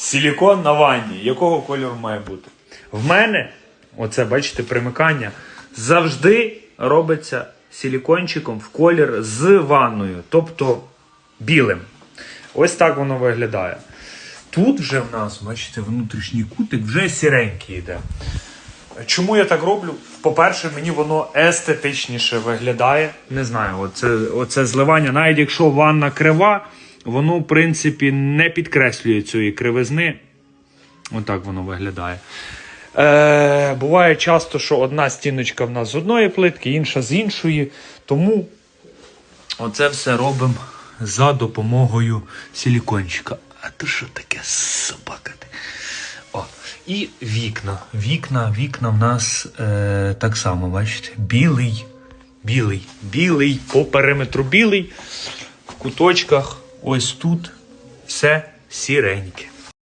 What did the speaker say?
Силікон на ванні. Якого кольору має бути? В мене, оце, бачите, примикання, завжди робиться силікончиком в колір з ванною, тобто білим. Ось так воно виглядає. Тут вже в нас, бачите, внутрішній кутик вже сіренький йде. Чому я так роблю? По-перше, мені воно естетичніше виглядає. Не знаю, оце, оце зливання, навіть якщо ванна крива, воно, в принципі, не підкреслює цієї кривизни. Отак воно виглядає. Е, буває часто, що одна стіночка в нас з одної плитки, інша з іншої. Тому оце все робимо за допомогою силікончика. А то що таке собака? О, і вікна. Вікна, вікна в нас е, так само, бачите, білий, білий, білий, по периметру білий, в куточках, ось тут все сіреньке.